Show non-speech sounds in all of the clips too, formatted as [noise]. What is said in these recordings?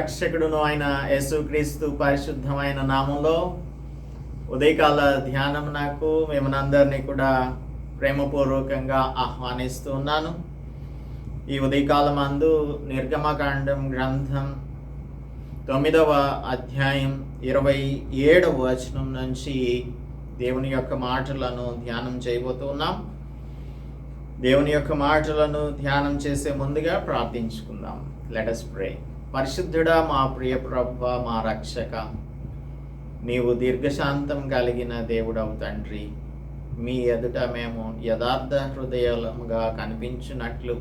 రక్షకుడును ఆయన యేసుక్రీస్తు పరిశుద్ధమైన నామంలో ఉదయకాల ధ్యానం నాకు మిమ్మల్ని కూడా ప్రేమపూర్వకంగా ఆహ్వానిస్తూ ఉన్నాను. ఈ ఉదయకాలం అందు నిర్గమకాండం గ్రంథం తొమ్మిదవ అధ్యాయం ఇరవై ఏడవ వచనం నుంచి దేవుని యొక్క మాటలను ధ్యానం చేయబోతూ ఉన్నాం. దేవుని యొక్క మాటలను ధ్యానం చేసే ముందుగా ప్రార్థించుకుందాం. లెటస్ ప్రే పరిశుద్ధుడా మా ప్రియ ప్రభ మా రక్షక. నీవు దీర్ఘశాంతం కలిగిన దేవుడవు తండ్రి. మీ ఎదుట మేము యథార్థ హృదయాలుగా కనిపించినట్లు.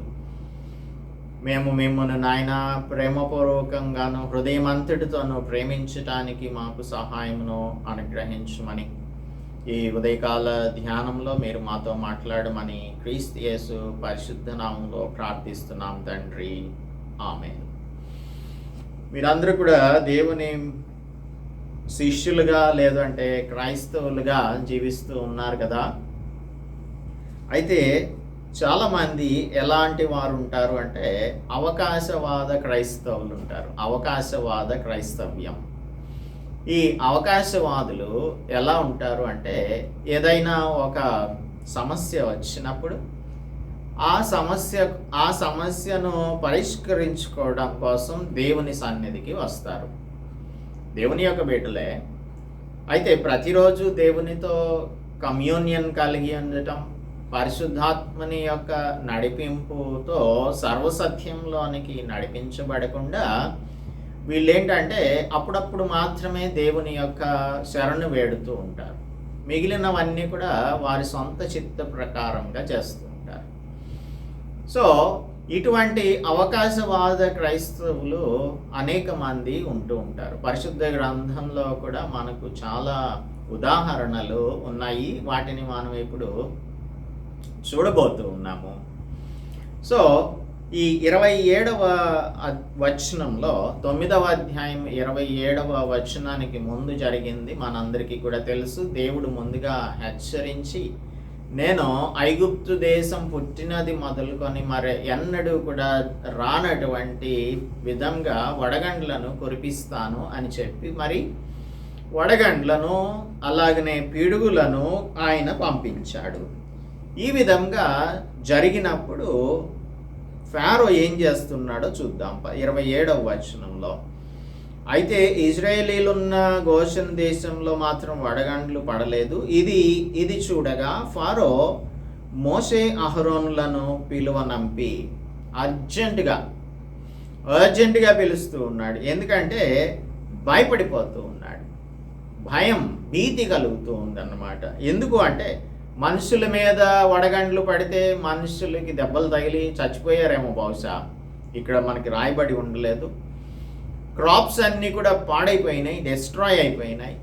మేము మిమ్మల్ని నాయన ప్రేమపూర్వకంగాను హృదయమంతటితోనూ ప్రేమించటానికి మాకు సహాయమును అనుగ్రహించమని. ఈ ఉదయకాల ధ్యానంలో మీరు మాతో మాట్లాడమని క్రీస్తు యేసు పరిశుద్ధ నామంలో ప్రార్థిస్తున్నాం తండ్రి. ఆమె మీరందరూ కూడా దేవుని శిష్యులుగా లేదంటే క్రైస్తవులుగా జీవిస్తూ ఉన్నారు కదా. అయితే చాలామంది ఎలాంటి వారు ఉంటారు అంటే అవకాశవాద క్రైస్తవులు ఉంటారు. అవకాశవాద క్రైస్తవ్యం. ఈ అవకాశవాదులు ఎలా ఉంటారు అంటే ఏదైనా ఒక సమస్య వచ్చినప్పుడు ఆ సమస్య ఆ సమస్యను పరిష్కరించుకోవడం కోసం దేవుని సన్నిధికి వస్తారు. దేవుని యొక్క బిడ్డలే అయితే ప్రతిరోజు దేవునితో కమ్యూనియన్ కలిగి ఉండటం పరిశుద్ధాత్మని యొక్క నడిపింపుతో సర్వసత్యంలోనికి నడిపించబడకుండా వీళ్ళేంటంటే అప్పుడప్పుడు మాత్రమే దేవుని యొక్క శరణు వేడుతూ ఉంటారు. మిగిలినవన్నీ కూడా వారి సొంత చిత్త ప్రకారంగా చేస్తారు సో ఇటువంటి అవకాశవాద క్రైస్తవులు అనేక మంది ఉంటూ ఉంటారు. పరిశుద్ధ గ్రంథంలో కూడా మనకు చాలా ఉదాహరణలు ఉన్నాయి. వాటిని మనం ఇప్పుడు చూడబోతూ ఉన్నాము. సో ఈ ఇరవై ఏడవ వచనంలో తొమ్మిదవ అధ్యాయం ఇరవై ఏడవ వచనానికి ముందు జరిగింది మనందరికీ కూడా తెలుసు. దేవుడు ముందుగా హెచ్చరించి నేను ఐగుప్తు దేశం పుట్టినది మొదలుకొని మరి ఎన్నడూ కూడా రానటువంటి విధంగా వడగండ్లను కురిపిస్తాను అని చెప్పి మరి వడగండ్లను అలాగనే పిడుగులను ఆయన పంపించాడు. ఈ విధంగా జరిగినప్పుడు ఫారో ఏం చేస్తున్నాడో చూద్దాం ఇరవై ఏడవ వచనంలో. అయితే ఇజ్రాయేలీలున్న గోషన్ దేశంలో మాత్రం వడగండ్లు పడలేదు. ఇది ఇది చూడగా ఫారో మోసే అహరోనులను పిలువనంపి అర్జెంటుగా అర్జెంటుగా పిలుస్తూ ఉన్నాడు. ఎందుకంటే భయపడిపోతూ ఉన్నాడు. భయం భీతి కలుగుతూ ఉందన్నమాట. ఎందుకు అంటే మనుషుల మీద వడగండ్లు పడితే మనుషులకి దెబ్బలు తగిలి చచ్చిపోయారేమో బహుశా. ఇక్కడ మనకి రాయబడి ఉండలేదు. క్రాప్స్ అన్నీ కూడా పాడైపోయినాయి డిస్ట్రాయ్ అయిపోయినాయి.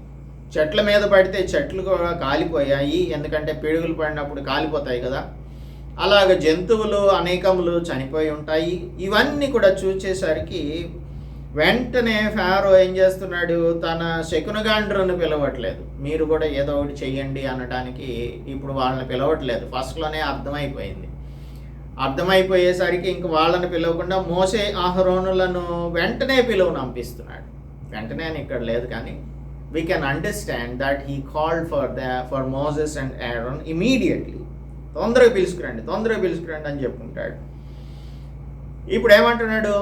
చెట్ల మీద పడితే చెట్లు కూడా కాలిపోయాయి ఎందుకంటే పిడుగులు పడినప్పుడు కాలిపోతాయి కదా. అలాగ జంతువులు అనేకములు చనిపోయి ఉంటాయి. ఇవన్నీ కూడా చూసేసరికి వెంటనే ఫారో ఏం చేస్తున్నాడు? తన శకునగాండ్రను పిలవట్లేదు. మీరు కూడా ఏదో ఒకటి చెయ్యండి అనడానికి ఇప్పుడు వాళ్ళని పిలవట్లేదు. ఫస్ట్లోనే అర్థమైపోయింది. అర్థమైపోయేసరికి ఇంక వాళ్ళని పిలవకుండా మోసే ఆహరోనులను వెంటనే పిలువను పంపిస్తున్నాడు వెంటనే అని ఇక్కడ లేదు కానీ we can understand that he called for the for Moses and Aaron immediately తొందరగా పిలుచుకురండి తొందరగా పిలుచుకురండి అని చెప్పుకుంటాడు. ఇప్పుడు ఏమంటున్నాడు?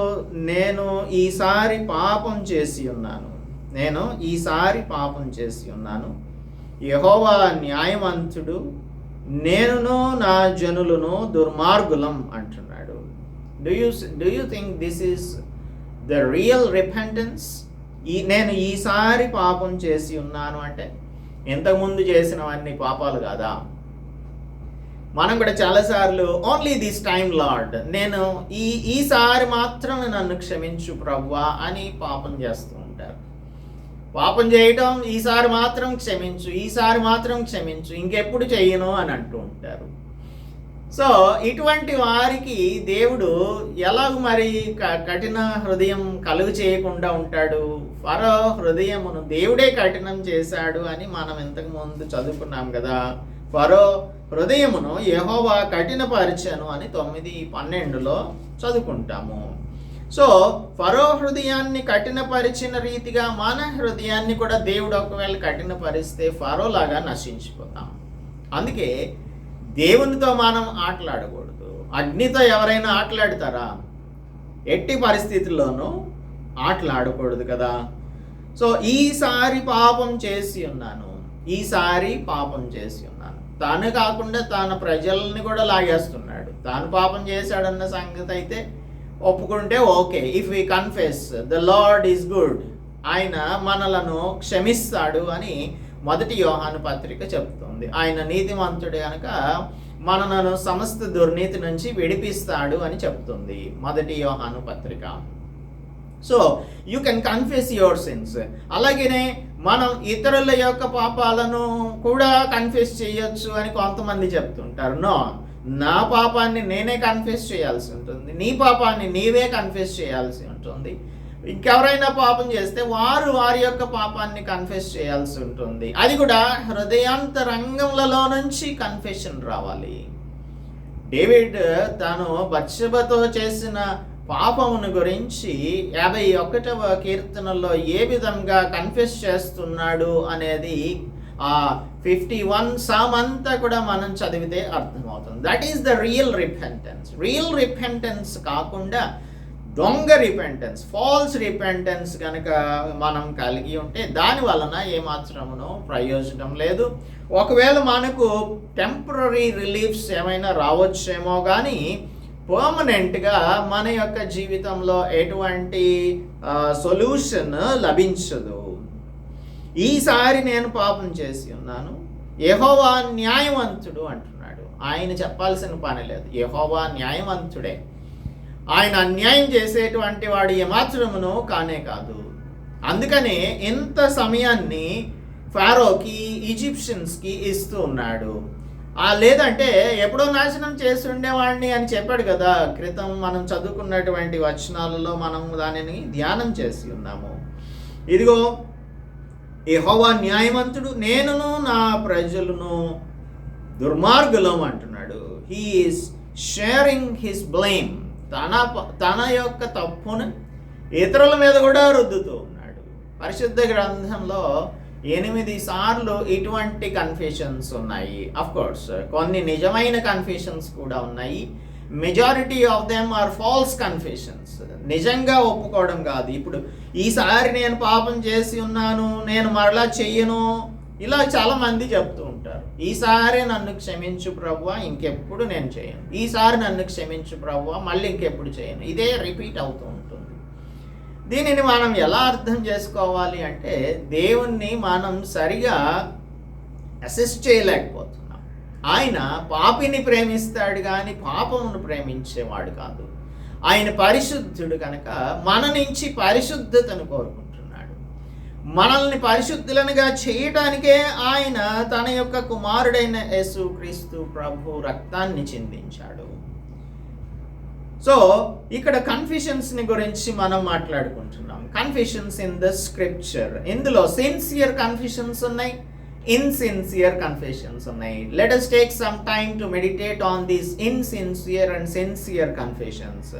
నేను ఈసారి పాపం చేసి ఉన్నాను. నేను ఈసారి పాపం చేసి ఉన్నాను. యహోవా న్యాయమంతుడు నేనును నా జనులను దుర్మార్గులం అంటున్నాడు. Do you do you think this is the real repentance ఈ నేను ఈసారి పాపం చేసి ఉన్నాను అంటే ఇంతకుముందు చేసినవన్నీ పాపాలు కాదా? మనం కూడా చాలాసార్లు ఓన్లీ దిస్ టైమ్ లార్డ్ నేను ఈ ఈసారి మాత్రమే నన్ను క్షమించు ప్రవ్వా అని పాపం చేస్తూ పాపం చేయటం ఈసారి మాత్రం క్షమించు ఈసారి మాత్రం క్షమించు ఇంకెప్పుడు చేయను అని అంటూ ఉంటారు. సో ఇటువంటి వారికి దేవుడు ఎలా మరి కఠిన హృదయం కలుగు చేయకుండా ఉంటాడు? ఫరో హృదయమును దేవుడే కఠినం చేశాడు అని మనం ఇంతకు ముందు చదువుకున్నాం కదా. ఫరో హృదయమును యహోవా కఠినపరిచను అని తొమ్మిది పన్నెండులో చదువుకుంటాము. సో ఫరో హృదయాన్ని కఠినపరిచిన రీతిగా మన హృదయాన్ని కూడా దేవుడు ఒకవేళ కఠినపరిస్తే ఫరోలాగా నశించిపోతాం. అందుకే దేవునితో మనం ఆటలాడకూడదు. అగ్నితో ఎవరైనా ఆటలాడతారా? ఎట్టి పరిస్థితుల్లోనూ ఆటలాడకూడదు కదా. సో ఈసారి పాపం చేసి ఉన్నాను. ఈసారి పాపం చేసి ఉన్నాను. తాను కాకుండా తన ప్రజల్ని కూడా లాగేస్తున్నాడు. తాను పాపం చేశాడన్న సంగతి అయితే ఒప్పుకుంటే okay. If we confess the Lord is good ఆయన మనలను క్షమిస్తాడు అని మొదటి యోహాను పత్రిక చెప్తుంది. ఆయన నీతిమంతుడు కనుక మనలను సమస్త దుర్నీతి నుంచి విడిపిస్తాడు అని చెప్తుంది మొదటి యోహాను పత్రిక. So you can confuse your sins అలాగనే మనం ఇతరుల యొక్క పాపాలను కూడా కన్ఫ్యూస్ చేయొచ్చు అని కొంతమంది చెప్తుంటారు. నో నా పాపాన్ని నేనే కన్ఫ్యూస్ చేయాల్సి ఉంటుంది. నీ పాపాన్ని నీవే కన్ఫ్యూస్ చేయాల్సి ఉంటుంది. ఇంకెవరైనా పాపం చేస్తే వారు వారి యొక్క పాపాన్ని కన్ఫెస్ చేయాల్సి ఉంటుంది. అది కూడా హృదయాంతరంగంలో నుంచి కన్ఫెషన్ రావాలి. డేవిడ్ తాను బత్సబతో చేసిన పాపమును గురించి యాభై ఒకటవ కీర్తనలో ఏ విధంగా కన్ఫెస్ చేస్తున్నాడు అనేది ఆ ఫిఫ్టీ వన్ సామ్ అంతా కూడా మనం చదివితే అర్థమవుతుంది. That is the real repentance real repentance కాకుండా దొంగ రిపెంటెన్స్ ఫాల్స్ రిపెంటెన్స్ కనుక మనం కలిగి ఉంటే దాని వలన ఏమాత్రమునో ప్రయోజనం లేదు. ఒకవేళ మనకు టెంపరీ రిలీఫ్స్ ఏమైనా రావచ్చేమో కానీ పర్మనెంట్గా మన యొక్క జీవితంలో ఎటువంటి సొల్యూషన్ లభించదు. ఈసారి నేను పాపం చేసి ఉన్నాను. యహోవా న్యాయవంతుడు అంటున్నాడు. ఆయన చెప్పాల్సిన పని లేదు. యహోవా న్యాయవంతుడే. ఆయన అన్యాయం చేసేటువంటి వాడు ఏమాత్రమును కానే కాదు. అందుకనే ఇంత సమయాన్ని ఫారోకి ఈజిప్షియన్స్కి ఇస్తూ ఉన్నాడు. ఆ లేదంటే ఎప్పుడో నాశనం చేసి ఉండేవాడిని అని చెప్పాడు కదా. క్రితం మనం చదువుకున్నటువంటి వచనాలలో మనం దానిని ధ్యానం చేసి ఉన్నాము. ఇదిగో యహోవా న్యాయవంతుడు నేనును నా ప్రజలను దుర్మార్గులం అంటున్నాడు. హీఈస్ షేరింగ్ హిస్ బ్లేమ్ తన తన యొక్క తప్పును ఇతరుల మీద కూడా రుద్దుతూ ఉన్నాడు. పరిశుద్ధ గ్రంథంలో ఎనిమిది సార్లు ఇటువంటి కన్ఫెషన్స్ ఉన్నాయి. అఫ్ కోర్స్ కొన్ని నిజమైన కన్ఫెషన్స్ కూడా ఉన్నాయి. Majority of them are false confessions నిజంగా ఒప్పుకోవడం కాదు. ఇప్పుడు ఈసారి నేను పాపం చేసి ఉన్నాను నేను మరలా చెయ్యను ఇలా చాలా మంది చెప్తూ ఉంటారు. ఈసారి నన్ను క్షమించు ప్రభువ ఇంకెప్పుడు నేను చేయను. ఈసారి నన్ను క్షమించు ప్రభువ మళ్ళీ ఇంకెప్పుడు చేయను. ఇదే రిపీట్ అవుతూ ఉంటుంది. దీనిని మనం ఎలా అర్థం చేసుకోవాలి అంటే దేవుణ్ణి మనం సరిగా అసెస్ చేయలేకపోతున్నాం. ఆయన పాపిని ప్రేమిస్తాడు కానీ పాపమును ప్రేమించేవాడు కాదు. ఆయన పరిశుద్ధుడు కనుక మన నుంచి పరిశుద్ధతను కోరుకుంటున్నాడు. మనల్ని పరిశుద్ధులనుగా చేయటానికే ఆయన తన యొక్క కుమారుడైన యేసు క్రీస్తు ప్రభు రక్తాన్ని చిందించాడు. సో ఇక్కడ కన్ఫ్యూషన్స్ని గురించి మనం మాట్లాడుకుంటున్నాం. కన్ఫ్యూషన్స్ ఇన్ ద స్క్రిప్చర్ ఇందులో సిన్సియర్ కన్ఫ్యూషన్స్ ఉన్నాయి. ఇన్సిన్సియర్ కన్ఫెషన్స్ ఉన్నాయి. Let us take some time to meditate on these insincere and sincere confessions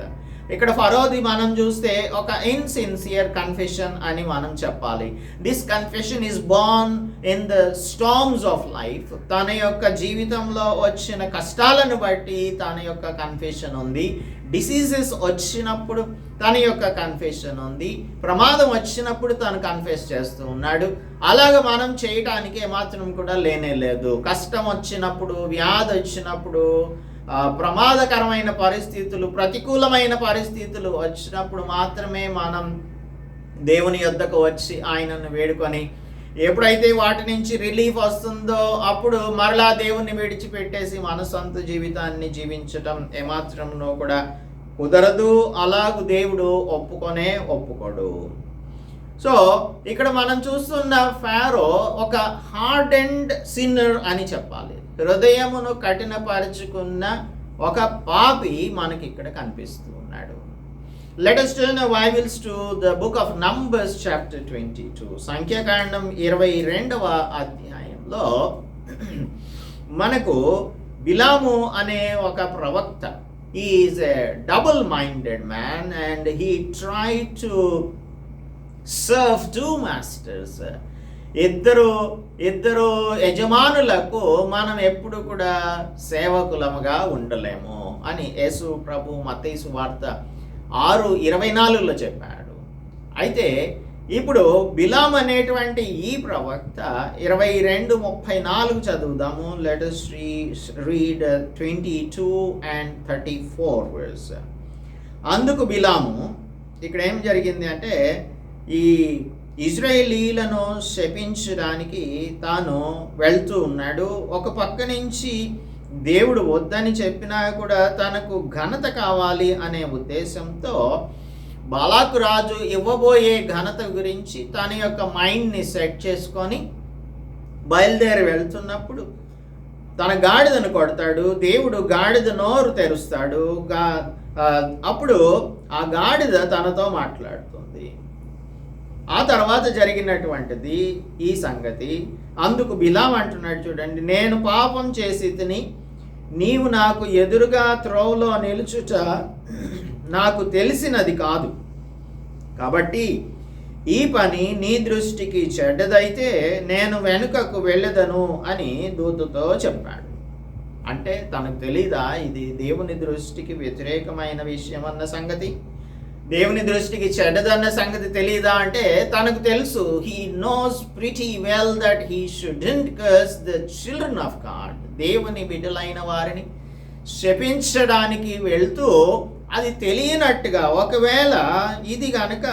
ఇక్కడ ఫరోది మనం చూస్తే ఒక ఇన్సిన్సియర్ కన్ఫెషన్ అని మనం చెప్పాలి. This confession is born in the storms of life తన యొక్క జీవితంలో వచ్చిన కష్టాలను బట్టి తన యొక్క కన్ఫెషన్ ఉంది. డిసీజెస్ వచ్చినప్పుడు తన యొక్క కన్ఫెషన్ ఉంది. ప్రమాదం వచ్చినప్పుడు తను కన్ఫెస్ చేస్తూ ఉన్నాడు. అలాగ మనం చేయటానికి ఏమాత్రం కూడా లేనే లేదు. కష్టం వచ్చినప్పుడు వ్యాధి వచ్చినప్పుడు ప్రమాదకరమైన పరిస్థితులు ప్రతికూలమైన పరిస్థితులు వచ్చినప్పుడు మాత్రమే మనం దేవుని యొద్దకు వచ్చి ఆయనను వేడుకొని ఎప్పుడైతే వాటి నుంచి రిలీఫ్ వస్తుందో అప్పుడు మరలా దేవుణ్ణి విడిచిపెట్టేసి మన సొంత జీవితాన్ని జీవించటం ఏమాత్రంలో కూడా కుదరదు. అలాగు దేవుడు ఒప్పుకొనే ఒప్పుకోడు. సో ఇక్కడ మనం చూస్తున్న ఫారో ఒక హార్డ్ అండ్ సిన్నర్ అని చెప్పాలి. హృదయమును కఠినపరుచుకున్న ఒక పాపి మనకి ఇక్కడ కనిపిస్తుంది. Let us turn Bibles to the book of Numbers chapter twenty two సంఖ్యాకాండం ఇరవై రెండవ అధ్యాయంలో [clears throat] మనకు బిలాము అనే ఒక ప్రవక్త is a double minded man and he try to serve two masters ఇద్దరు ఇద్దరు యజమానులకు మనం ఎప్పుడు కూడా సేవకులముగా ఉండలేము అని యేసు ప్రభు మతేసు వార్త ఆరు ఇరవై నాలుగులో చెప్పాడు. అయితే ఇప్పుడు బిలాం అనేటువంటి ఈ ప్రవక్త ఇరవై రెండు ముప్పై నాలుగు చదువుదాము. Let us read twenty two and thirty four verse అందుకు బిలాము ఇక్కడ ఏం జరిగింది అంటే ఈ ఇజ్రాయేలీలను శపించడానికి తాను వెళ్తూ ఉన్నాడు. ఒక పక్క నుంచి దేవుడు వద్దని చెప్పినా కూడా తనకు ఘనత కావాలి అనే ఉద్దేశంతో బాలాకు రాజు ఇవ్వబోయే ఘనత గురించి తన యొక్క మైండ్ని సెట్ చేసుకొని బయలుదేరి వెళ్తున్నప్పుడు తన గాడిదను కొడతాడు దేవుడు గాడిద నోరు తెరుస్తాడు గా అప్పుడు ఆ గాడిద తనతో మాట్లాడుతుంది. ఆ తర్వాత జరిగినటువంటిది ఈ సంగతి. అందుకు బిలాం అంటున్నాడు చూడండి నేను పాపం చేసి తిని నీవు నాకు ఎదురుగా త్రోవలో నిలుచుట నాకు తెలిసినది కాదు. కాబట్టి ఈ పని నీ దృష్టికి చెడ్డదైతే నేను వెనుకకు వెళ్ళదను అని దూతతో చెప్పాడు. అంటే తనకు తెలీదా ఇది దేవుని దృష్టికి వ్యతిరేకమైన విషయం అన్న సంగతి? దేవుని దృష్టికి చెడ్డదన్న సంగతి తెలియదా అంటే తనకు తెలుసు he knows pretty well that he shouldn't curse the children of God దేవుని బిడ్డలైన వారిని శపించడానికి వెళ్తూ అది తెలియనట్టుగా ఒకవేళ ఇది కనుక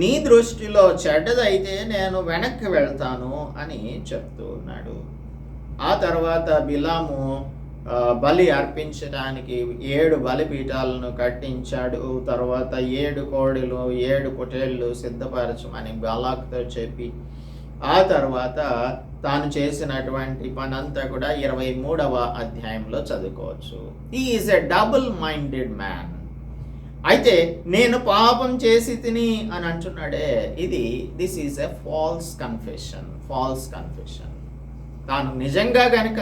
నీ దృష్టిలో చెడ్డదైతే నేను వెనక్కి వెళ్తాను అని చెప్తూ ఉన్నాడు. ఆ తర్వాత బిలాము బలి అర్పించడానికి ఏడు బలిపీఠాలను కట్టించాడు. తర్వాత ఏడు కోడిలు ఏడు పొటేళ్ళు సిద్ధపరచమని బలాక్తో చెప్పి ఆ తర్వాత తాను చేసినటువంటి పనంతా కూడా ఇరవై మూడవ అధ్యాయంలో చదువుకోవచ్చు. ఈ is a double minded man అయితే నేను పాపం చేసి తిని అని అంటున్నాడే. ఇది this is a false confession false confession తాను నిజంగా గనక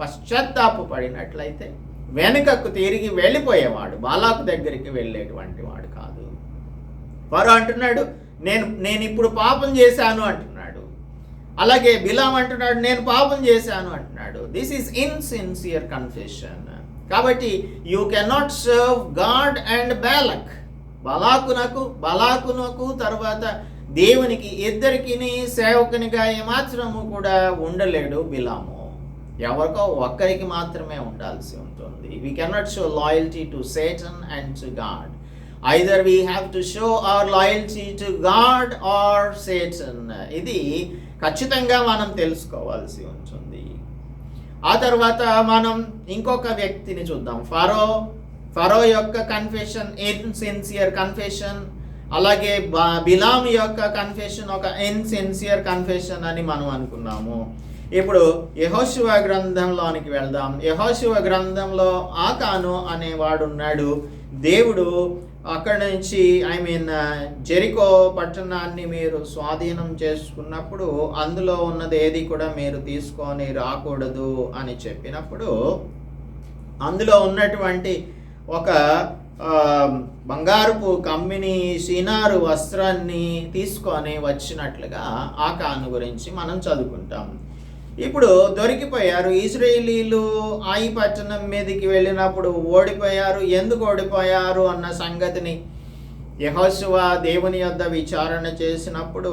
పశ్చాత్తాపు పడినట్లయితే వెనుకకు తిరిగి వెళ్ళిపోయేవాడు బాలాకు దగ్గరికి వెళ్ళేటువంటి వాడు కాదు. వారు అంటున్నాడు నేను నేను ఇప్పుడు పాపం చేశాను అంటున్నాడు. అలాగే బిలాం అంటున్నాడు నేను పాపం చేశాను అంటున్నాడు. దిస్ ఈస్ ఇన్సిన్సియర్ కన్ఫెషన్ కాబట్టి you cannot serve God and Balak బలాకునకు బలాకునకు తర్వాత దేవునికి ఇద్దరికి సేవకునిగా ఏమాత్రము కూడా ఉండలేడు బిలాము. ఎవరికో ఒక్కరికి మాత్రమే ఉండాల్సి ఉంటుంది. We cannot show loyalty to Satan and to God either we have to show our loyalty to God or Satan ఇది ఖచ్చితంగా మనం తెలుసుకోవాల్సి ఉంటుంది. ఆ తర్వాత మనం ఇంకొక వ్యక్తిని చూద్దాం. ఫరో ఫరో యొక్క కన్ఫెషన్ ఇన్సిన్సియర్ కన్ఫెషన్ అలాగే బిలాం యొక్క కన్ఫెషన్ ఒక ఇన్సిన్సియర్ కన్ఫెషన్ అని మనం అనుకున్నాము. ఇప్పుడు యహోశివ గ్రంథంలోనికి వెళ్దాం. యహోశివ గ్రంథంలో ఆకాను అనేవాడున్నాడు దేవుడు అక్కడ నుంచి ఐ మీన్ జెరికో పట్టణాన్ని మీరు స్వాధీనం చేసుకున్నప్పుడు అందులో ఉన్నది ఏది కూడా మీరు తీసుకొని రాకూడదు అని చెప్పినప్పుడు అందులో ఉన్నటువంటి ఒక um, బంగారుపు కమ్మిని సీనారు వస్త్రాన్ని తీసుకొని వచ్చినట్లుగా ఆ కాను గురించి మనం చదువుకుంటాం. ఇప్పుడు దొరికిపోయారు. ఇజ్రాయేలీలు ఆయి పట్టణం మీదకి వెళ్ళినప్పుడు ఓడిపోయారు. ఎందుకు ఓడిపోయారు అన్న సంగతిని యహోశివ దేవుని యొద్ద విచారణ చేసినప్పుడు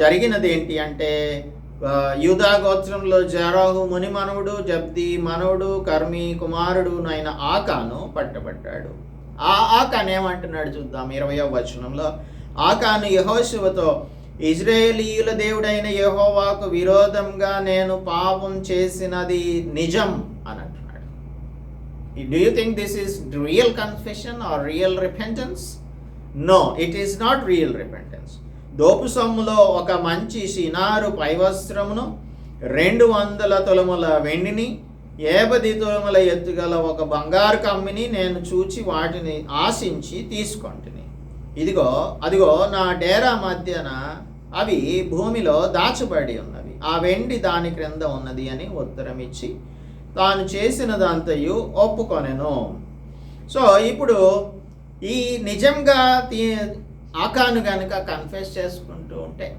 జరిగినది ఏంటి అంటే యూదా గోత్రంలో జరాహు ముని మనవుడు జబ్ది మనవుడు కర్మి కుమారుడు నాయన ఆకాను పట్టబడ్డాడు. ఆ ఆకాన్ ఏమంటున్నాడు చూద్దాం. ఇరవయో వచనంలో ఆకాను యహోశివతో ఇజ్రాయేలీయుల దేవుడైన యహోవాకు విరోధంగా నేను పాపం చేసినది నిజం అని అంటున్నాడు. Do you think this is real confession or real repentance no it is not real repentance దోపు సొమ్ములో ఒక మంచి సినారు పైవస్త్రమును రెండు వందల తులముల వెండిని ఏబది తులముల ఎత్తుగల ఒక బంగారు కమ్మిని నేను చూచి వాటిని ఆశించి తీసుకొంటిని. ఇదిగో అదిగో నా డేరా మధ్యన అవి భూమిలో దాచబడి ఉన్నవి. ఆ వెండి దాని క్రింద ఉన్నది అని ఉత్తరమిచ్చి తాను చేసినదంతయు ఒప్పుకొనెను. సో ఇప్పుడు ఈ నిజంగా తీ- ఆకాను గనుక కన్ఫెస్ చేసుకుంటూ ఉంటే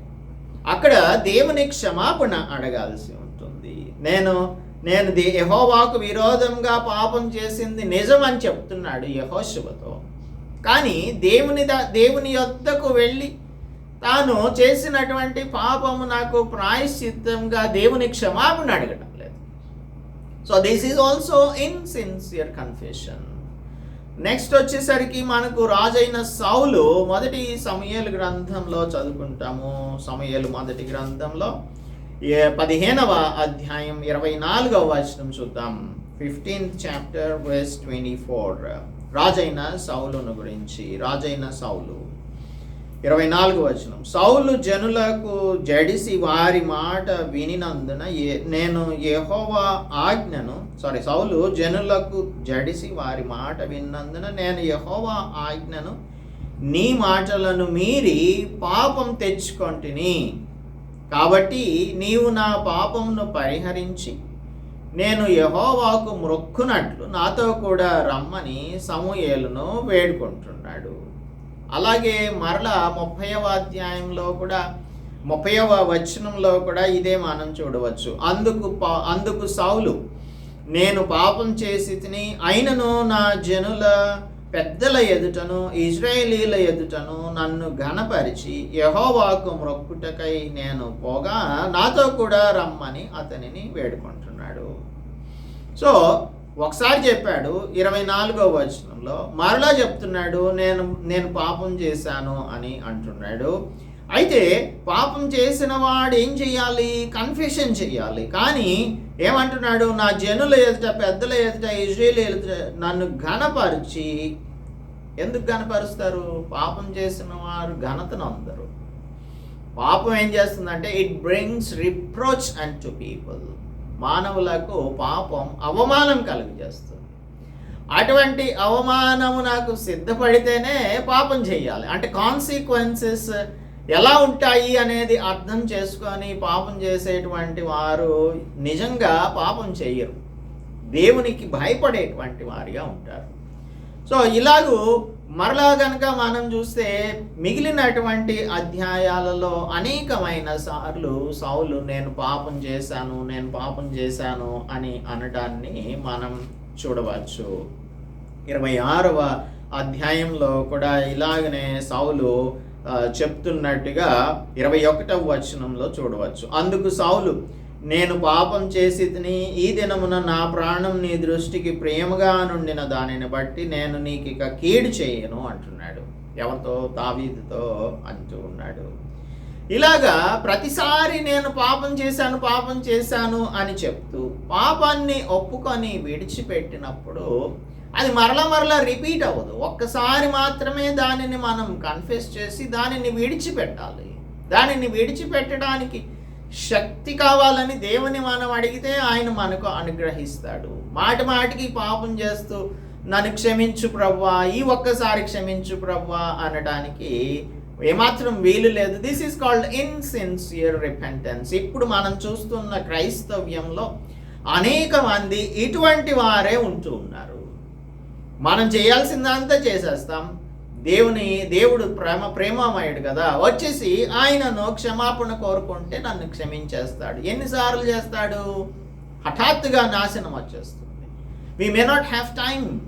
అక్కడ దేవుని క్షమాపణ అడగాల్సి ఉంటుంది. నేను నేను దే యహోవాకు విరోధంగా పాపం చేసింది నిజం అని చెప్తున్నాడు యహోశివతో కానీ దేవుని దేవుని యొద్దకు వెళ్ళి తాను చేసినటువంటి పాపము నాకు ప్రాయశ్చిత్తంగా దేవుని క్షమాపణ అడగడం లేదు. So this is also insincere confession next వచ్చేసరికి మనకు రాజైన సౌలు మొదటి సమయలు గ్రంథంలో చదువుకుంటాము. సమయలు మొదటి గ్రంథంలో ఏ పదిహేనవ అధ్యాయం ఇరవై నాలుగవ వచనం చూద్దాం. Fifteenth chapter verse twenty four రాజైన సౌలును గురించి రాజైన సౌలు. ఇరవై నాలుగు వచనం. సౌలు జనులకు జడిసి వారి మాట వినినందున నేను యహోవా ఆజ్ఞను సారీ సౌలు జనులకు జడిసి వారి మాట విన్నందున నేను యహోవా ఆజ్ఞను నీ మాటలను మీరి పాపం తెచ్చుకొంటిని. కాబట్టి నీవు నా పాపమును పరిహరించి నేను యహోవాకు మొక్కునట్లు నాతో కూడా రమ్మని సమూయేలును వేడుకుంటున్నాడు. అలాగే మరలా ముప్పైవ అధ్యాయంలో కూడా ముప్పైవ వచనంలో కూడా ఇదే మనం చూడవచ్చు. అందుకు పా- అందుకు సౌలు నేను పాపం చేసి తిని అయినను నా జనుల పెద్దల ఎదుటను ఇజ్రాయేలీల ఎదుటను నన్ను ఘనపరిచి యహోవాకు మొక్కుటకై నేను పోగా నాతో కూడా రమ్మని అతనిని వేడుకుంటున్నాడు. సో ఒకసారి చెప్పాడు ఇరవై నాలుగో వచనంలో మరలా చెప్తున్నాడు నేను నేను పాపం చేశాను అని అంటున్నాడు. అయితే పాపం చేసిన వాడు ఏం చెయ్యాలి కన్ఫెషన్ చెయ్యాలి కానీ ఏమంటున్నాడు? నా జనుల ఎదుట పెద్దల ఎదుట ఇజ్రాయేల్ ఎదుట నన్ను ఘనపరిచి ఎందుకు ఘనపరుస్తారు? పాపం చేసిన వారు ఘనతను అందరు. పాపం ఏం చేస్తుందంటే it brings reproach and to people మానవులకు పాపం అవమానం కలుగజేస్తుంది. అటువంటి అవమానము నాకు సిద్ధపడితేనే పాపం చేయాలి. అంటే కాన్సిక్వెన్సెస్ ఎలా ఉంటాయి అనేది అర్థం చేసుకొని పాపం చేసేటువంటి వారు నిజంగా పాపం చేయరు. దేవునికి భయపడేటువంటి వారిగా ఉంటారు. సో ఇలాగూ మరలా కనుక మనం చూస్తే మిగిలినటువంటి అధ్యాయాలలో అనేకమైన సార్లు సౌలు నేను పాపం చేశాను నేను పాపం చేశాను అని అనడాన్ని మనం చూడవచ్చు. ఇరవై ఆరవ అధ్యాయంలో కూడా ఇలాగనే సౌలు చెప్తున్నట్టుగా ఇరవై ఒకటవ వచనంలో చూడవచ్చు. అందుకు సౌలు నేను పాపం చేసి ఈ దినమున నా ప్రాణం నీ దృష్టికి ప్రేమగా నుండిన దానిని బట్టి నేను నీకు ఇక కీడు చేయను అంటున్నాడు. ఎవరితో? తావీదుతో అంటూ ఉన్నాడు. ఇలాగా ప్రతిసారి నేను పాపం చేశాను పాపం చేశాను అని చెప్తూ పాపాన్ని ఒప్పుకొని విడిచిపెట్టినప్పుడు అది మరల మరల రిపీట్ అవ్వదు. ఒక్కసారి మాత్రమే దానిని మనం కన్ఫెస్ చేసి దానిని విడిచిపెట్టాలి. దానిని విడిచిపెట్టడానికి శక్తి కావాలని దేవుని మనం అడిగితే ఆయన మనకు అనుగ్రహిస్తాడు. మాటి మాటికి పాపం చేస్తూ నన్ను క్షమించు ప్రవ్వా ఈ ఒక్కసారి క్షమించు ప్రవ్వా అనడానికి ఏమాత్రం వీలు లేదు. This is called insincere repentance ఇప్పుడు మనం చూస్తున్న క్రైస్తవ్యంలో అనేక మంది ఇటువంటి వారే ఉంటూ ఉన్నారు. మనం చేయాల్సిందంతా చేసేస్తాం. దేవుని దేవుడు ప్రేమ ప్రేమమయుడు కదా వచ్చేసి ఆయనను క్షమాపణ కోరుకుంటే నన్ను క్షమించేస్తాడు. ఎన్నిసార్లు చేస్తాడు? హఠాత్తుగా నాశనం వచ్చేస్తుంది. We may not have time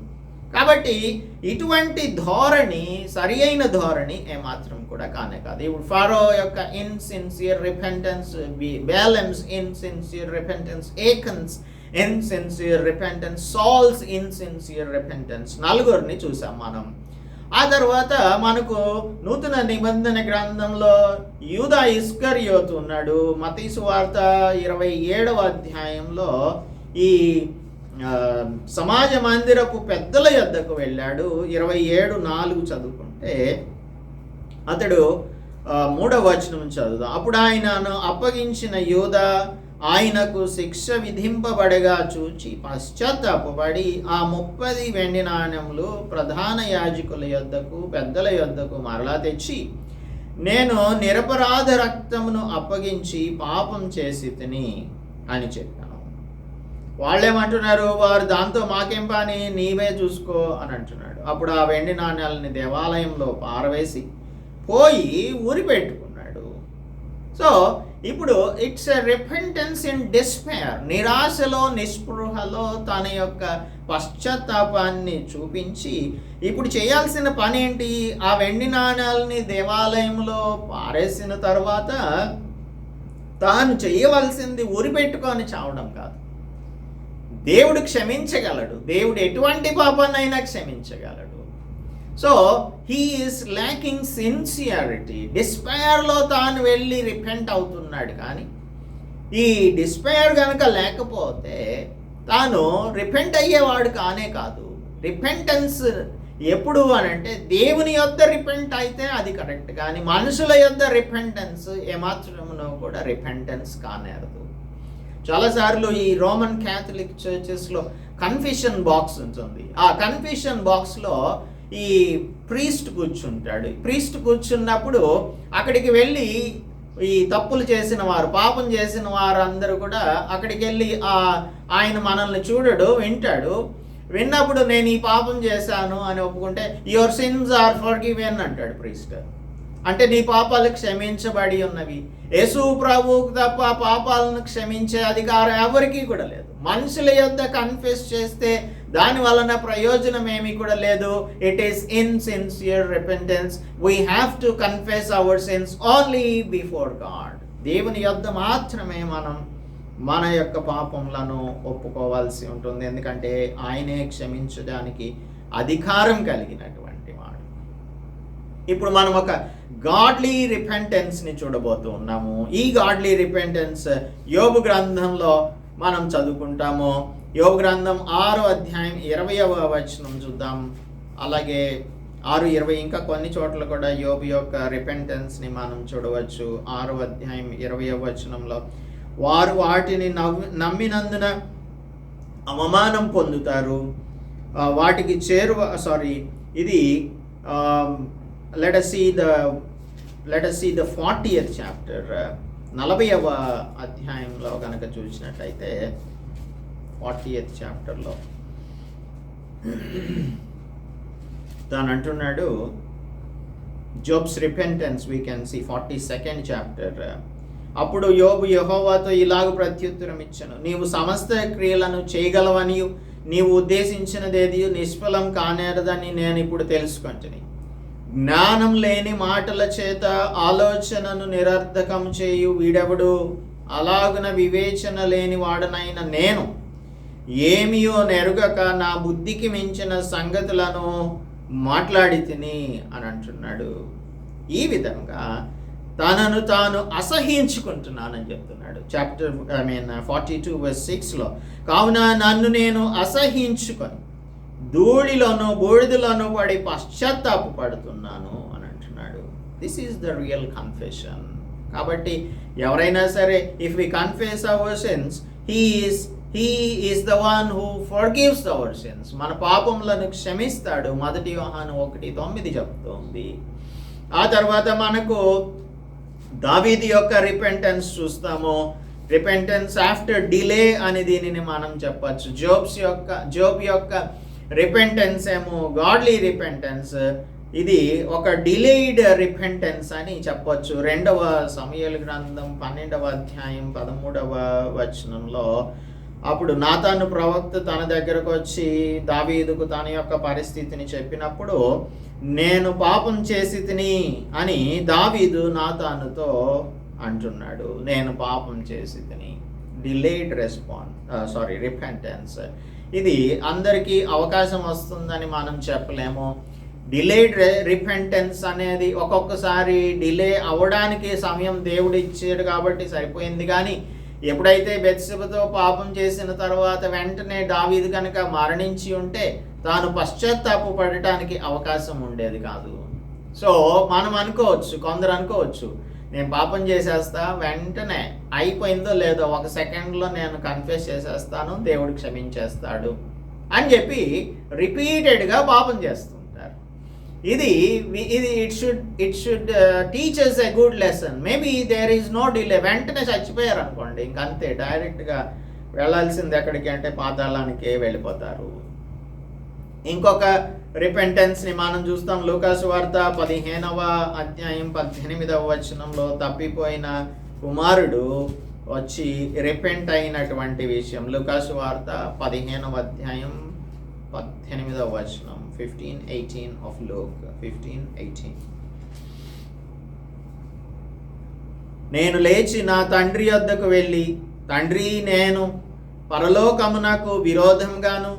కాబట్టి ఇటువంటి ధోరణి సరి అయిన ధోరణి ఏమాత్రం కూడా కానే కాదు. ఇప్పుడు ఫారో యొక్క insincere repentance Balaam's insincere repentance Achan's insincere repentance Saul's insincere repentance నలుగురిని చూసాం మనం. ఆ తర్వాత మనకు నూతన నిబంధన గ్రంథంలో యూదా ఇస్కరియోతు ఉన్నాడు. మతీసు వార్త ఇరవై ఏడవ అధ్యాయంలో ఈ సమాజ మందిరపు పెద్దల యొద్దకు వెళ్ళాడు. ఇరవై ఏడు నాలుగు చదువుకుంటే అతడు మూడవ వచనం చదువుదాం. అప్పుడు ఆయనను అప్పగించిన యూదా ఆయనకు శిక్ష విధింపబడగా చూచి పశ్చాత్తాపడి ఆ ముప్పది వెండి నాణ్యములు ప్రధాన యాజకుల యొద్దకు పెద్దల యొద్దకు మరలా తెచ్చి నేను నిరపరాధ రక్తమును అప్పగించి పాపం చేసి తిని అని చెప్పాను. వాళ్ళేమంటున్నారు? వారు దాంతో మాకేం పని? నీవే చూసుకో అని అంటున్నాడు. అప్పుడు ఆ వెండి నాణ్యాలని దేవాలయంలో పారవేసి పోయి ఊరి పెట్టుకున్నాడు. సో ఇప్పుడు it's a repentance in despair నిరాశలో నిస్పృహలో తన యొక్క పశ్చాత్తాపాన్ని చూపించి ఇప్పుడు చేయాల్సిన పని ఏంటి? ఆ వెండి నాణాలని దేవాలయంలో పారేసిన తర్వాత తాను చేయవలసింది ఊరి పెట్టుకొని చావడం కాదు. దేవుడు క్షమించగలడు. దేవుడు ఎటువంటి పాపాన్నైనా క్షమించగలడు. So he is lacking sincerity డిస్పైర్లో తాను వెళ్ళి రిపెంట్ అవుతున్నాడు కానీ ఈ డిస్పైర్ కనుక లేకపోతే తాను రిపెంట్ అయ్యేవాడు కానే కాదు. రిపెంటెన్స్ ఎప్పుడు అని అంటే దేవుని యొద్ద రిపెంట్ అయితే అది కరెక్ట్ కానీ మనుషుల యొద్ద రిపెంటెన్స్ ఏమాత్రమునో కూడా రిపెంటెన్స్ కానేరదు. చాలాసార్లు ఈ రోమన్ క్యాథలిక్ చర్చెస్లో కన్ఫ్యూషన్ బాక్స్ ఉంటుంది. ఆ కన్ఫ్యూషన్ బాక్స్లో ఈ ప్రీస్ట్ కూర్చుంటాడు. ప్రీస్ట్ కూర్చున్నప్పుడు అక్కడికి వెళ్ళి ఈ తప్పులు చేసిన వారు పాపం చేసిన వారు అందరూ కూడా అక్కడికి వెళ్ళి ఆ ఆయన మనల్ని చూడడు వింటాడు. విన్నప్పుడు నేను ఈ పాపం చేశాను అని ఒప్పుకుంటే your sins are forgiven అంటాడు ప్రీస్ట్. అంటే నీ పాపాలు క్షమించబడి ఉన్నవి. యేసు ప్రభువుకు తప్ప పాపాలను క్షమించే అధికారం ఎవరికీ కూడా లేదు. మనుషుల యొద్ద కన్ఫెస్ చేస్తే దాని వలన ప్రయోజనం ఏమీ కూడా లేదు. It is insincere repentance we have to confess our sins only before God దేవుని యొద్ద మాత్రమే మనం మన యొక్క పాపములను ఒప్పుకోవాల్సి ఉంటుంది. ఎందుకంటే ఆయనే క్షమించడానికి అధికారం కలిగినటువంటి వాడు. ఇప్పుడు మనం ఒక గాడ్లీ రిపెంటెన్స్ని చూడబోతూ ఉన్నాము. ఈ గాడ్లీ రిపెంటెన్స్ యోగు గ్రంథంలో మనం చదువుకుంటాము. యోగ గ్రంథం ఆరో అధ్యాయం ఇరవయవ వచనం చూద్దాం. అలాగే ఆరు ఇరవై ఇంకా కొన్ని చోట్ల కూడా యోబు యొక్క రిపెంటెన్స్ని మనం చూడవచ్చు. ఆరో అధ్యాయం ఇరవయవ వచనంలో వారు వాటిని నవ్వి నమ్మినందున అవమానం పొందుతారు. వాటికి చేరువ సారీ ఇది let the let the the fortieth chapter నలభైవ అధ్యాయంలో కనుక చూసినట్లయితే ఫార్టీ ఎయిత్ చాప్టర్లో. తాను అంటున్నాడు Job's repentance we can see forty second chapter. అప్పుడు యోబు యహోవాతో ఇలాగ ప్రత్యుత్తరం ఇచ్చను. నీవు సమస్త క్రియలను చేయగలవని నీవు ఉద్దేశించినదేది నిష్ఫలం కానేరదని నేను ఇప్పుడు తెలుసుకుంటుని. జ్ఞానం లేని మాటల చేత ఆలోచనను నిరర్ధకం చేయు వీడెవడు? అలాగున వివేచన లేని వాడనైన నేను ఏమియో నెరుగక నా బుద్ధికి మించిన సంగతులను మాట్లాడి తిని అని అంటున్నాడు. ఈ విధంగా తనను తాను అసహించుకుంటున్నానని చెప్తున్నాడు. Chapter I mean forty two verse సిక్స్లో కావున నన్ను నేను అసహించుకొని ధూళిలోనూ బూడిదలోనూ పడి పశ్చాత్తాప పడుతున్నాను అని అంటున్నాడు. This is the real confession కాబట్టి ఎవరైనా సరే if we confess our sins he is he is the one who forgives our sins మన పాపములను క్షమిస్తాడు. మొదటి యోహాను ఒకటి తొమ్మిది చెప్తోంది. ఆ తర్వాత మనకు దావీది యొక్క రిపెంటెన్స్ చూస్తాము. రిపెంటెన్స్ ఆఫ్టర్ డిలే అని దీనిని మనం చెప్పచ్చు. జోబ్స్ యొక్క జోబ్ యొక్క రిపెంటెన్స్ ఏమో గాడ్లీ రిపెంటెన్స్ ఇది ఒక డిలేడ్ రిపెంటెన్స్ అని చెప్పొచ్చు. రెండవ సమయాల గ్రంథం పన్నెండవ అధ్యాయం పదమూడవ వచనంలో అప్పుడు నాతాను ప్రవక్త తన దగ్గరకు వచ్చి దావీదుకు తన యొక్క పరిస్థితిని చెప్పినప్పుడు నేను పాపం చేసి తిని అని దావీదు నాతానుతో అంటున్నాడు. నేను పాపం చేసి తిని. డిలేడ్ రెస్పాన్స్ సారీ రిపెంటెన్స్ ఇది అందరికీ అవకాశం వస్తుందని మనం చెప్పలేము. డిలేడ్ రిపెంటెన్స్ అనేది ఒక్కొక్కసారి డిలే అవ్వడానికి సమయం దేవుడు ఇచ్చాడు కాబట్టి సరిపోయింది కానీ ఎప్పుడైతే బెత్సెబతో పాపం చేసిన తర్వాత వెంటనే దావీదు కనుక మరణించి ఉంటే తాను పశ్చాత్తాపు పడటానికి అవకాశం ఉండేది కాదు. సో మనం అనుకోవచ్చు కొందరు అనుకోవచ్చు నేను పాపం చేసేస్తా వెంటనే అయిపోయిందో లేదో ఒక సెకండ్లో నేను కన్ఫ్యూస్ చేసేస్తాను దేవుడు క్షమించేస్తాడు అని చెప్పి రిపీటెడ్గా పాపం చేస్తాం. ఇది ఇది it should it should teaches a good lesson maybe there is no delay వెంటనే చచ్చిపోయారు అనుకోండి ఇంకంతే డైరెక్ట్గా వెళ్ళాల్సింది ఎక్కడికి అంటే పాతాళానికే వెళ్ళిపోతారు. ఇంకొక రిపెంటెన్స్ని మనం చూస్తాం. లూకాసు వార్త పదిహేనవ అధ్యాయం పద్దెనిమిదవ వచనంలో తప్పిపోయిన కుమారుడు వచ్చి రిపెంట్ అయినటువంటి విషయం. లూకాసు వార్త పదిహేనవ అధ్యాయం పద్దెనిమిదవ వచనం. Fifteen eighteen of Luke fifteen eighteen నేను లేచి నా తండ్రి వద్దకు వెళ్ళి తండ్రి నేను పరలోకమునకు విరోధంగాను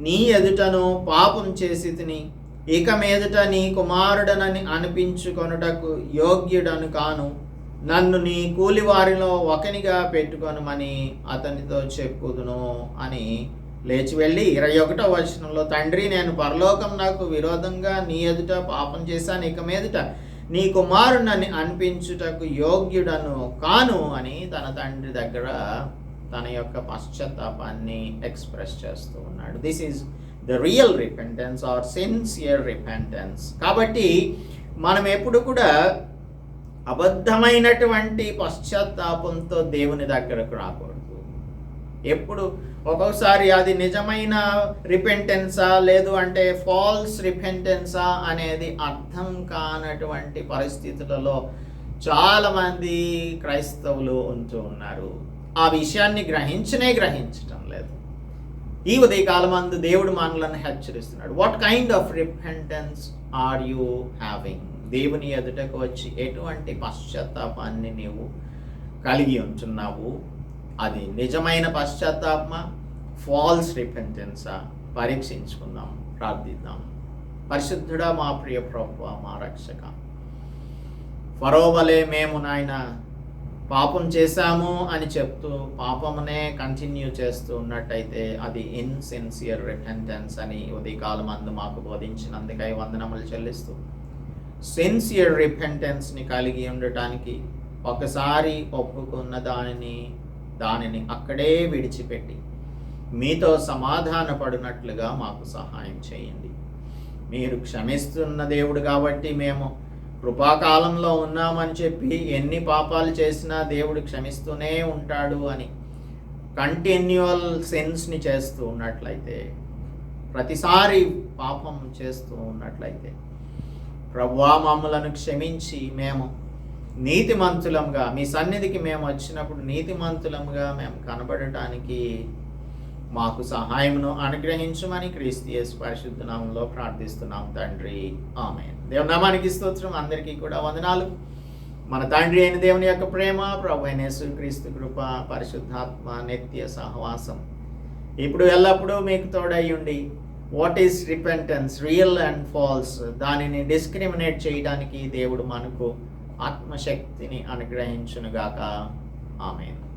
నీ ఎదుటను పాపం చేసి తిని ఇక మీదట నీ కుమారుడనని అనిపించుకొనుటకు యోగ్యుడను కాను నన్ను నీ కూలివారిలో ఒకనిగా పెట్టుకొనమని అతనితో చెప్పుదును అని లేచి వెళ్ళి ఇరవై ఒకటో వచనంలో తండ్రి నేను పరలోకం నాకు విరోధంగా నీ ఎదుట పాపం చేశాను. ఇక మీదుట నీ కుమారుణ్ణని అనిపించుటకు యోగ్యుడను కాను అని తన తండ్రి దగ్గర తన యొక్క పశ్చాత్తాపాన్ని ఎక్స్ప్రెస్ చేస్తూ ఉన్నాడు. This is the real repentance or sincere repentance కాబట్టి మనం ఎప్పుడు కూడా అబద్ధమైనటువంటి పశ్చాత్తాపంతో దేవుని దగ్గరకు రాకూడదు. ఎప్పుడు ఒక్కొక్కసారి అది నిజమైన రిపెంటెన్సా లేదు అంటే ఫాల్స్ రిపెంటెన్సా అనేది అర్థం కానటువంటి పరిస్థితులలో చాలామంది క్రైస్తవులు ఉంటూ ఉన్నారు. ఆ విషయాన్ని గ్రహించనే గ్రహించటం లేదు. ఈ ఉదయకాలమందు దేవుడు మనలను హెచ్చరిస్తున్నాడు. What kind of repentance are you having దేవుని ఎదుటకు వచ్చి ఎటువంటి పశ్చాత్తాపాన్ని నీవు కలిగి ఉంటున్నావు? అది నిజమైన పశ్చాత్తాపమ? ఫాల్స్ రిపెంటెన్సా పరీక్షించుకుందాం ప్రార్థిద్దాం. పరిశుద్ధుడా మా ప్రియ ప్రభు మా రక్షక. ఫరోవలే మేము నాయన పాపం చేశాము అని చెప్తూ పాపమునే కంటిన్యూ చేస్తూ ఉన్నట్టయితే అది ఇన్సిన్సియర్ రిపెంటెన్స్ అని ఉదయకాలం అందు మాకు బోధించినందుకై వందనములు చెల్లిస్తూ. సిన్సియర్ రిపెంటెన్స్ని కలిగి ఉండటానికి ఒకసారి ఒప్పుకున్న దానిని దానిని అక్కడే విడిచిపెట్టి మీతో సమాధానపడినట్లుగా మాకు సహాయం చేయండి. మీరు క్షమిస్తున్న దేవుడు కాబట్టి మేము కృపాకాలంలో ఉన్నామని చెప్పి ఎన్ని పాపాలు చేసినా దేవుడు క్షమిస్తూనే ఉంటాడు అని కంటిన్యూవల్ సెన్స్ని చేస్తూ ఉన్నట్లయితే ప్రతిసారి పాపం చేస్తూ ఉన్నట్లయితే ప్రభువా మమ్మలను క్షమించి మేము నీతిమంతులంగా మీ సన్నిధికి మేము వచ్చినప్పుడు నీతిమంతులంగా మేము కనబడటానికి మాకు సహాయమును అనుగ్రహించమని క్రీస్తియస్ పరిశుద్ధ నామంలో ప్రార్థిస్తున్నాం తండ్రి. ఆమె దేవునామానికి స్తోత్రం. అందరికీ కూడా వందనాలు. మన తండ్రి అయిన దేవుని యొక్క ప్రేమ ప్రభు అయిన క్రీస్తు కృప పరిశుద్ధాత్మ నిత్య సహవాసం. ఇప్పుడు ఎల్లప్పుడూ మీకు తోడయ్యుండి what is repentance real and false దానిని డిస్క్రిమినేట్ చేయడానికి దేవుడు మనకు ఆత్మశక్తిని అనుగ్రహించునుగాక. ఆమెను.